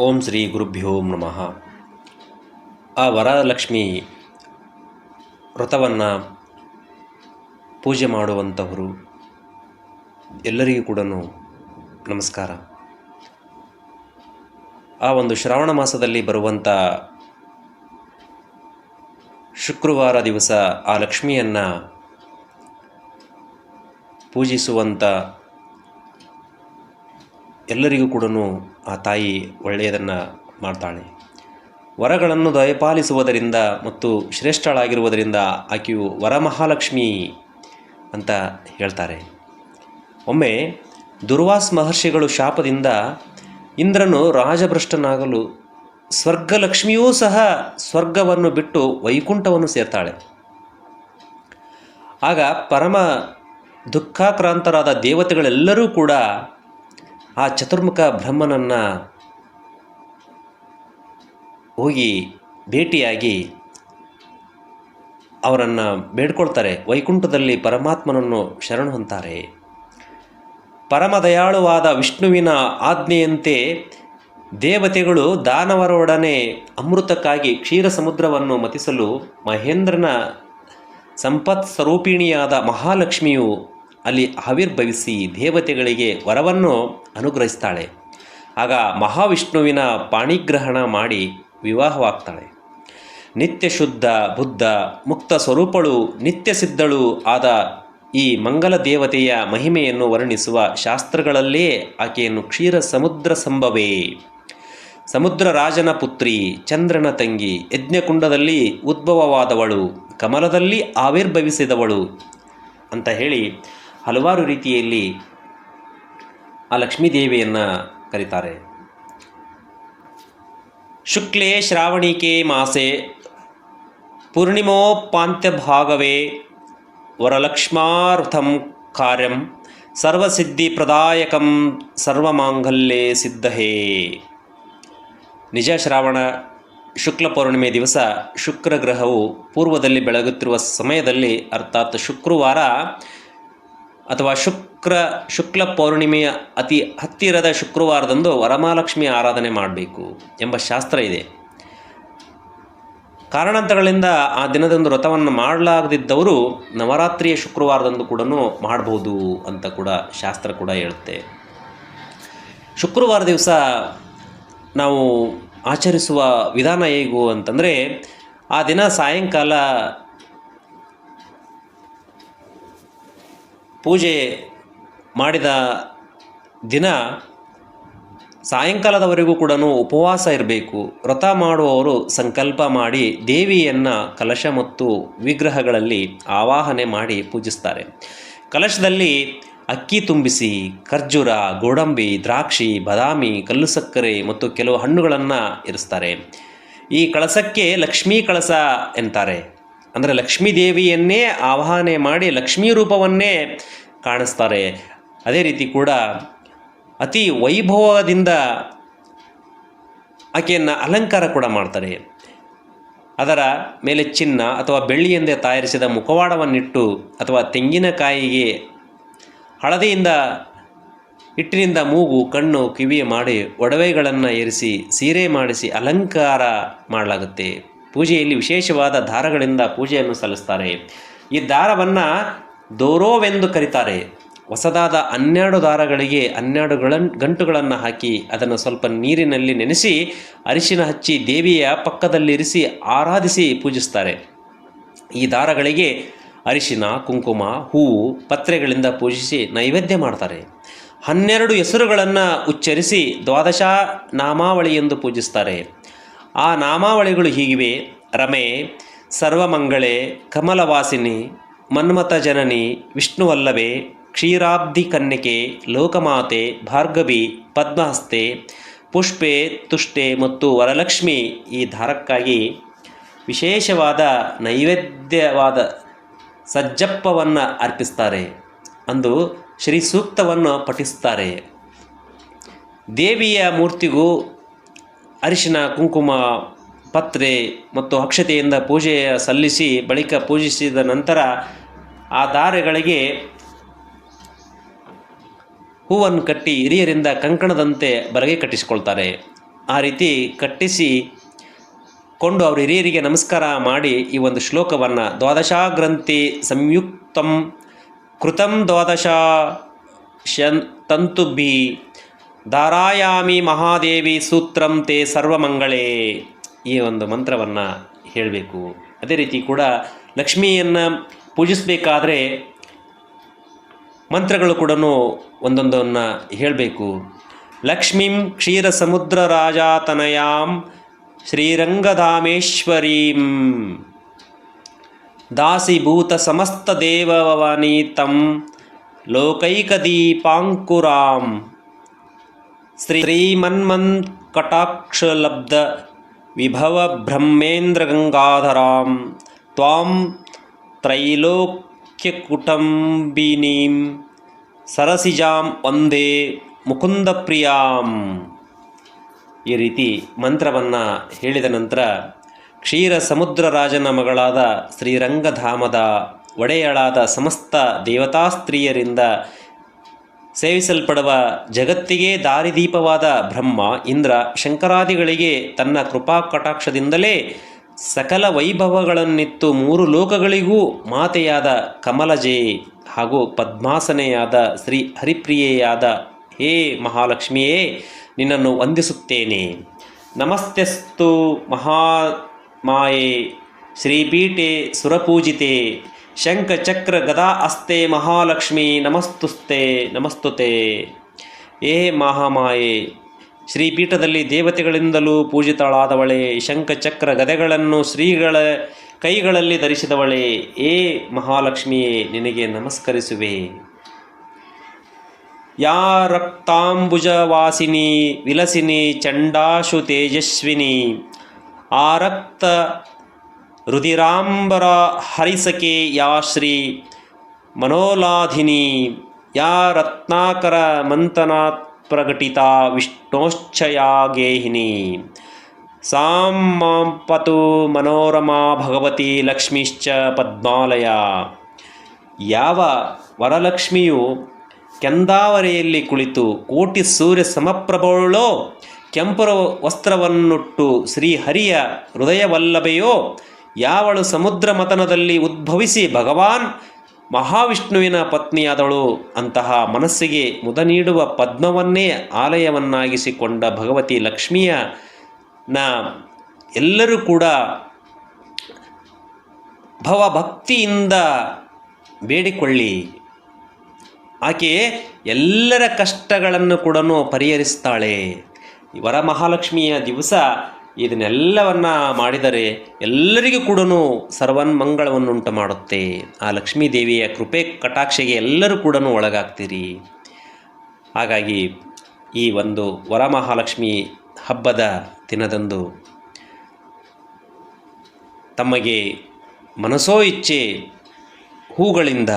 ಓಂ ಶ್ರೀ ಗುರುಭ್ಯೋ ನಮಃ. ಆ ವರಲಕ್ಷ್ಮಿ ವ್ರತವನ್ನು ಪೂಜೆ ಮಾಡುವಂಥವರು ಎಲ್ಲರಿಗೂ ಕೂಡ ನಮಸ್ಕಾರ. ಆ ಒಂದು ಶ್ರಾವಣ ಮಾಸದಲ್ಲಿ ಬರುವಂಥ ಶುಕ್ರವಾರ ದಿವಸ ಆ ಲಕ್ಷ್ಮಿಯನ್ನು ಪೂಜಿಸುವಂಥ ಎಲ್ಲರಿಗೂ ಕೂಡ ಆ ತಾಯಿ ಒಳ್ಳೆಯದನ್ನು ಮಾಡ್ತಾಳೆ. ವರಗಳನ್ನು ದಯಪಾಲಿಸುವುದರಿಂದ ಮತ್ತು ಶ್ರೇಷ್ಠಳಾಗಿರುವುದರಿಂದ ಆಕೆಯು ವರಮಹಾಲಕ್ಷ್ಮಿ ಅಂತ ಹೇಳ್ತಾರೆ. ಒಮ್ಮೆ ದುರ್ವಾಸ್ ಮಹರ್ಷಿಗಳು ಶಾಪದಿಂದ ಇಂದ್ರನು ರಾಜಭ್ರಷ್ಟನಾಗಲು ಸ್ವರ್ಗಲಕ್ಷ್ಮಿಯೂ ಸಹ ಸ್ವರ್ಗವನ್ನು ಬಿಟ್ಟು ವೈಕುಂಠವನ್ನು ಸೇರ್ತಾಳೆ. ಆಗ ಪರಮ ದುಃಖಾಕ್ರಾಂತರಾದ ದೇವತೆಗಳೆಲ್ಲರೂ ಕೂಡ ಆ ಚತುರ್ಮುಖ ಬ್ರಹ್ಮನನ್ನು ಹೋಗಿ ಭೇಟಿಯಾಗಿ ಅವರನ್ನು ಬೇಡ್ಕೊಳ್ತಾರೆ. ವೈಕುಂಠದಲ್ಲಿ ಪರಮಾತ್ಮನನ್ನು ಶರಣು ಹೊಂತಾರೆ ಪರಮದಯಾಳುವಾದ ವಿಷ್ಣುವಿನ ಆಜ್ಞೆಯಂತೆ ದೇವತೆಗಳು ದಾನವರೊಡನೆ ಅಮೃತಕ್ಕಾಗಿ ಕ್ಷೀರ ಸಮುದ್ರವನ್ನು ಮತಿಸಲು ಮಹೇಂದ್ರನ ಸಂಪತ್ ಸ್ವರೂಪಿಣಿಯಾದ ಮಹಾಲಕ್ಷ್ಮಿಯು ಅಲ್ಲಿ ಆವಿರ್ಭವಿಸಿ ದೇವತೆಗಳಿಗೆ ವರವನ್ನು ಅನುಗ್ರಹಿಸ್ತಾಳೆ. ಆಗ ಮಹಾವಿಷ್ಣುವಿನ ಪಾಣಿಗ್ರಹಣ ಮಾಡಿ ವಿವಾಹವಾಗ್ತಾಳೆ. ನಿತ್ಯ ಶುದ್ಧ, ಬುದ್ಧ, ಮುಕ್ತ ಸ್ವರೂಪಳು, ನಿತ್ಯ ಸಿದ್ಧಳು ಆದ ಈ ಮಂಗಲ ದೇವತೆಯ ಮಹಿಮೆಯನ್ನು ವರ್ಣಿಸುವ ಶಾಸ್ತ್ರಗಳಲ್ಲೇ ಆಕೆಯನ್ನು ಕ್ಷೀರ ಸಮುದ್ರ ಸಂಭವೇ. ಸಮುದ್ರ ರಾಜನ ಪುತ್ರಿ, ಚಂದ್ರನ ತಂಗಿ, ಯಜ್ಞಕುಂಡದಲ್ಲಿ ಉದ್ಭವವಾದವಳು, ಕಮಲದಲ್ಲಿ ಆವಿರ್ಭವಿಸಿದವಳು ಅಂತ ಹೇಳಿ ಹಲವಾರು ರೀತಿಯಲ್ಲಿ ಆ ಲಕ್ಷ್ಮೀದೇವಿಯನ್ನು ಕರೀತಾರೆ. ಶುಕ್ಲೇ ಶ್ರಾವಣಿಕೆ ಮಾಸೆ ಪೂರ್ಣಿಮೋಪಾಂತ್ಯಭಾಗವೇ ವರಲಕ್ಷ್ಮಾರ್ಥಂ ಕಾರ್ಯಂ ಸರ್ವಸಿದ್ಧಿ ಪ್ರದಾಯಕಂ ಸರ್ವಮಾಂಗಲ್ಯೇ ಸಿದ್ಧಹೇ. ನಿಜ ಶ್ರಾವಣ ಶುಕ್ಲ ಪೌರ್ಣಿಮೆ ದಿವಸ ಶುಕ್ರ ಗ್ರಹವು ಪೂರ್ವದಲ್ಲಿ ಬೆಳಗುತ್ತಿರುವ ಸಮಯದಲ್ಲಿ, ಅರ್ಥಾತ್ ಶುಕ್ರವಾರ ಅಥವಾ ಶುಕ್ರ, ಶುಕ್ಲ ಪೌರ್ಣಿಮೆಯ ಅತಿ ಹತ್ತಿರದ ಶುಕ್ರವಾರದಂದು ವರಮಹಾಲಕ್ಷ್ಮಿ ಆರಾಧನೆ ಮಾಡಬೇಕು ಎಂಬ ಶಾಸ್ತ್ರ ಇದೆ. ಕಾರಣಾಂತರಗಳಿಂದ ಆ ದಿನದಂದು ವ್ರತವನ್ನು ಮಾಡಲಾಗದಿದ್ದವರು ನವರಾತ್ರಿಯ ಶುಕ್ರವಾರದಂದು ಕೂಡ ಮಾಡಬಹುದು ಅಂತ ಕೂಡ ಶಾಸ್ತ್ರ ಕೂಡ ಹೇಳುತ್ತೆ. ಶುಕ್ರವಾರ ದಿವಸ ನಾವು ಆಚರಿಸುವ ವಿಧಾನ ಹೇಗೂ ಅಂತಂದರೆ ಆ ದಿನ ಸಾಯಂಕಾಲ ಪೂಜೆ ಮಾಡಿದ ದಿನ ಸಾಯಂಕಾಲದವರೆಗೂ ಕೂಡ ಉಪವಾಸ ಇರಬೇಕು. ವ್ರತ ಮಾಡುವವರು ಸಂಕಲ್ಪ ಮಾಡಿ ದೇವಿಯನ್ನು ಕಲಶ ಮತ್ತು ವಿಗ್ರಹಗಳಲ್ಲಿ ಆವಾಹನೆ ಮಾಡಿ ಪೂಜಿಸ್ತಾರೆ. ಕಲಶದಲ್ಲಿ ಅಕ್ಕಿ ತುಂಬಿಸಿ, ಖರ್ಜೂರ, ಗೋಡಂಬಿ, ದ್ರಾಕ್ಷಿ, ಬದಾಮಿ, ಕಲ್ಲು ಸಕ್ಕರೆ ಮತ್ತು ಕೆಲವು ಹಣ್ಣುಗಳನ್ನು ಇರಿಸ್ತಾರೆ. ಈ ಕಳಸಕ್ಕೆ ಲಕ್ಷ್ಮೀ ಕಳಸ ಎಂತಾರೆ. ಅಂದರೆ ಲಕ್ಷ್ಮೀ ದೇವಿಯನ್ನೇ ಆವಾಹನೆ ಮಾಡಿ ಲಕ್ಷ್ಮೀ ರೂಪವನ್ನೇ ಕಾಣಿಸ್ತಾರೆ. ಅದೇ ರೀತಿ ಕೂಡ ಅತಿ ವೈಭವದಿಂದ ಆಕೆಯನ್ನು ಅಲಂಕಾರ ಕೂಡ ಮಾಡ್ತಾರೆ. ಅದರ ಮೇಲೆ ಚಿನ್ನ ಅಥವಾ ಬೆಳ್ಳಿಯಿಂದ ತಯಾರಿಸಿದ ಮುಖವಾಡವನ್ನಿಟ್ಟು ಅಥವಾ ತೆಂಗಿನಕಾಯಿಗೆ ಹಳದಿಯಿಂದ ಹಿಟ್ಟಿನಿಂದ ಮೂಗು, ಕಣ್ಣು, ಕಿವಿ ಮಾಡಿ ಒಡವೆಗಳನ್ನು ಏರಿಸಿ ಸೀರೆ ಮಾಡಿಸಿ ಅಲಂಕಾರ ಮಾಡಲಾಗುತ್ತೆ. ಪೂಜೆಯಲ್ಲಿ ವಿಶೇಷವಾದ ದಾರಗಳಿಂದ ಪೂಜೆಯನ್ನು ಸಲ್ಲಿಸ್ತಾರೆ. ಈ ದಾರವನ್ನು ದೋರೋವೆಂದು ಕರೀತಾರೆ. ಹೊಸದಾದ ಹನ್ನೆರಡು ದಾರಗಳಿಗೆ ಹನ್ನೆರಡು ಗಳನ್, ಗಂಟುಗಳನ್ನು ಹಾಕಿ ಅದನ್ನು ಸ್ವಲ್ಪ ನೀರಿನಲ್ಲಿ ನೆನೆಸಿ ಅರಿಶಿನ ಹಚ್ಚಿ ದೇವಿಯ ಪಕ್ಕದಲ್ಲಿರಿಸಿ ಆರಾಧಿಸಿ ಪೂಜಿಸ್ತಾರೆ. ಈ ದಾರಗಳಿಗೆ ಅರಿಶಿನ, ಕುಂಕುಮ, ಹೂವು, ಪತ್ರೆಗಳಿಂದ ಪೂಜಿಸಿ ನೈವೇದ್ಯ ಮಾಡ್ತಾರೆ. ಹನ್ನೆರಡು ಹೆಸರುಗಳನ್ನು ಉಚ್ಚರಿಸಿ ದ್ವಾದಶ ನಾಮಾವಳಿ ಎಂದು ಪೂಜಿಸ್ತಾರೆ. ಆ ನಾಮಾವಳಿಗಳು ಹೀಗಿವೆ. ರಮೆ, ಸರ್ವಮಂಗಳೆ, ಕಮಲವಾಸಿನಿ, ಮನ್ಮಥ ಜನನಿ ವಿಷ್ಣುವಲ್ಲಭೆ ಕ್ಷೀರಾಬ್ಧಿ ಕನ್ಯಕೆ, ಲೋಕಮಾತೆ, ಭಾರ್ಗವಿ, ಪದ್ಮಹಸ್ತೆ, ಪುಷ್ಪೆ, ತುಷ್ಟೆ ಮತ್ತು ವರಲಕ್ಷ್ಮಿ ಈ ಧಾರಕ್ಕಾಗಿ ವಿಶೇಷವಾದ ನೈವೇದ್ಯವಾದ ಸಜ್ಜಪ್ಪವನ್ನು ಅರ್ಪಿಸ್ತಾರೆ. ಅಂದು ಶ್ರೀ ಸೂಕ್ತವನ್ನು ಪಠಿಸ್ತಾರೆ. ದೇವಿಯ ಮೂರ್ತಿಗೂ ಅರಿಶಿನ, ಕುಂಕುಮ, ಪತ್ರೆ ಮತ್ತು ಅಕ್ಷತೆಯಿಂದ ಪೂಜೆ ಸಲ್ಲಿಸಿ ಬಳಿಕ ಪೂಜಿಸಿದ ನಂತರ ಆ ದಾರೆಗಳಿಗೆ ಹೂವನ್ನು ಕಟ್ಟಿ ಹಿರಿಯರಿಂದ ಕಂಕಣದಂತೆ ಬರಗೆ ಕಟ್ಟಿಸಿಕೊಳ್ತಾರೆ. ಆ ರೀತಿ ಕಟ್ಟಿಸಿ ಕೊಂಡು ಅವರು ಹಿರಿಯರಿಗೆ ನಮಸ್ಕಾರ ಮಾಡಿ ಈ ಒಂದು ಶ್ಲೋಕವನ್ನು ದ್ವಾದಶ ಗ್ರಂಥಿ ಸಂಯುಕ್ತಂ ಕೃತಂ ದ್ವಾದಶ ಶನ್ ತಂತುಭಿ ಧಾರಾಯಾಮಿ ಮಹಾದೇವಿ ಸೂತ್ರಂ ತೇ ಸರ್ವಮಂಗಳೇ. ಈ ಒಂದು ಮಂತ್ರವನ್ನು ಹೇಳಬೇಕು. ಅದೇ ರೀತಿ ಕೂಡ ಲಕ್ಷ್ಮಿಯನ್ನು ಪೂಜಿಸಬೇಕಾದ್ರೆ ಮಂತ್ರಗಳು ಕೂಡ ಒಂದೊಂದನ್ನು ಹೇಳಬೇಕು. ಲಕ್ಷ್ಮೀಂ ಕ್ಷೀರ ಸಮುದ್ರ ರಾಜಾತನಯಾಂ ಶ್ರೀರಂಗಧಾಮೇಶ್ವರೀಂ. ದಾಸಿಭೂತ ಸಮಸ್ತ ದೇವವನೀತಂ ಲೋಕೈಕದೀಪಾಂಕುರಾಂ. ಶ್ರೀ ಶ್ರೀಮನ್ಮನ್ ಕಟಾಕ್ಷಲಬ್ಧ ವಿಭವ ಬ್ರಹ್ಮೇಂದ್ರ ಗಂಗಾಧರಾಂ ತ್ವಾಂ ತ್ರೈಲೋಕ್ಯಕುಟುಂಬಿನೀಂ ಸರಸಿಜಾಂ ಒಂದೇ ಮುಕುಂದ ಪ್ರಿಯಾಂ ಈ ರೀತಿ ಮಂತ್ರವನ್ನು ಹೇಳಿದ ನಂತರ ಕ್ಷೀರ ಸಮುದ್ರ ರಾಜನ ಮಗಳಾದ ಶ್ರೀರಂಗಧಾಮದ ಒಡೆಯಳಾದ ಸಮಸ್ತ ದೇವತಾ ಸ್ತ್ರೀಯರಿಂದ ಸೇವಿಸಲ್ಪಡುವ ಜಗತ್ತಿಗೆ ದಾರಿದೀಪವಾದ ಬ್ರಹ್ಮ ಇಂದ್ರ ಶಂಕರಾದಿಗಳಿಗೆ ತನ್ನ ಕೃಪಾ ಕಟಾಕ್ಷದಿಂದಲೇ ಸಕಲ ವೈಭವಗಳನ್ನಿತ್ತು ಮೂರು ಲೋಕಗಳಿಗೂ ಮಾತೆಯಾದ ಕಮಲಜೆ ಹಾಗೂ ಪದ್ಮಾಸನೆಯಾದ ಶ್ರೀ ಹರಿಪ್ರಿಯೆಯಾದ ಹೇ ಮಹಾಲಕ್ಷ್ಮಿಯೇ, ನಿನ್ನನ್ನು ವಂದಿಸುತ್ತೇನೆ. ನಮಸ್ತೆಸ್ತು ಮಹಾಮಾಯೆ, ಶ್ರೀಪೀಠೆ ಸುರಪೂಜಿತೆ. ಶಂಖಚಕ್ರ ಗದಾ ಅಸ್ತೆ ಮಹಾಲಕ್ಷ್ಮಿ ನಮಸ್ತುಸ್ತೆ, ನಮಸ್ತುತೆ. ಏ ಮಹಾಮಾಯೆ, ಶ್ರೀಪೀಠದಲ್ಲಿ ದೇವತೆಗಳಿಂದಲೂ ಪೂಜಿತಳಾದವಳೆ ಶಂಖಚಕ್ರ ಗದೆಗಳನ್ನು ಶ್ರೀಗಳ ಕೈಗಳಲ್ಲಿ ಧರಿಸಿದವಳೆ, ಏ ಮಹಾಲಕ್ಷ್ಮಿಯೇ, ನಿನಗೆ ನಮಸ್ಕರಿಸುವೆ. ಯಾ ರಕ್ತಾಂಬುಜವಾಸಿನಿ, ವಿಲಸಿನಿ, ಚಂಡಾಶು ತೇಜಸ್ವಿನಿ ಆರಕ್ತ ರುಧಿರಾಂಬರ ಹರಿಸಕೆ ಯಾ ಶ್ರೀ ಮನೋಲಾಧಿನಿ, ಯಾ ರತ್ನಾಕರ ಮಂಥನಾತ್ ಪ್ರಕಟಿತ ವಿಷ್ಣೋಶ್ಚಯಾ ಗೇಹಿನಿ ಸಾಂಪತು ಮನೋರಮಾ ಭಗವತಿ ಲಕ್ಷ್ಮೀಶ್ಚ ಪದ್ಮಾಲಯ. ಯಾವ ವರಲಕ್ಷ್ಮಿಯು ಕೆಂದಾವರೆಯಲ್ಲಿ ಕುಳಿತು ಕೋಟಿ ಸೂರ್ಯ ಸಮಪ್ರಭವಳೋ, ಕೆಂಪರ ವಸ್ತ್ರವನ್ನುಟ್ಟು ಶ್ರೀಹರಿಯ ಹೃದಯವಲ್ಲಭೆಯೋ ಯಾವಳು ಸಮುದ್ರ ಮತನದಲ್ಲಿ ಉದ್ಭವಿಸಿ ಭಗವಾನ್ ಮಹಾವಿಷ್ಣುವಿನ ಪತ್ನಿಯಾದಳು ಅಂತಹ ಮನಸ್ಸಿಗೆ ಮುದ ನೀಡುವ ಪದ್ಮವನ್ನೇ ಆಲಯವನ್ನಾಗಿಸಿಕೊಂಡ ಭಗವತಿ ಲಕ್ಷ್ಮಿಯ ನ ಎಲ್ಲರೂ ಕೂಡ ಭವಭಕ್ತಿಯಿಂದ ಬೇಡಿಕೊಳ್ಳಿ. ಆಕೆ ಎಲ್ಲರ ಕಷ್ಟಗಳನ್ನು ಕೂಡ ಪರಿಹರಿಸ್ತಾಳೆ. ವರಮಹಾಲಕ್ಷ್ಮಿಯ ದಿವಸ ಇದನ್ನೆಲ್ಲವನ್ನ ಮಾಡಿದರೆ ಎಲ್ಲರಿಗೂ ಕೂಡ ಸರ್ವನ್ಮಂಗಳವನ್ನುಂಟು ಮಾಡುತ್ತೆ. ಆ ಲಕ್ಷ್ಮೀ ದೇವಿಯ ಕೃಪೆ ಕಟಾಕ್ಷೆಗೆ ಎಲ್ಲರೂ ಕೂಡ ಒಳಗಾಗ್ತೀರಿ. ಹಾಗಾಗಿ ಈ ಒಂದು ವರಮಹಾಲಕ್ಷ್ಮಿ ಹಬ್ಬದ ದಿನದಂದು ತಮಗೆ ಮನಸೋ ಇಚ್ಛೆ ಹೂಗಳಿಂದ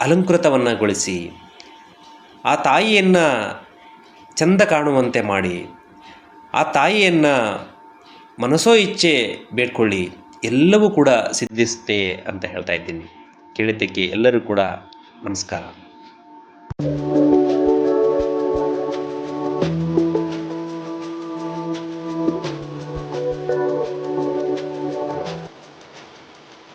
ಅಲಂಕೃತವನ್ನುಗೊಳಿಸಿ ಆ ತಾಯಿಯನ್ನು ಚಂದ ಕಾಣುವಂತೆ ಮಾಡಿ, ಆ ತಾಯಿಯನ್ನು ಮನಸೋ ಇಚ್ಛೆ ಬೇಡ್ಕೊಳ್ಳಿ ಎಲ್ಲವೂ ಕೂಡ ಸಿದ್ಧಿಸುತ್ತೆ ಅಂತ ಹೇಳ್ತಾ ಇದ್ದೀನಿ. ಕೇಳಿದ್ದಕ್ಕೆ ಎಲ್ಲರೂ ಕೂಡ ನಮಸ್ಕಾರ.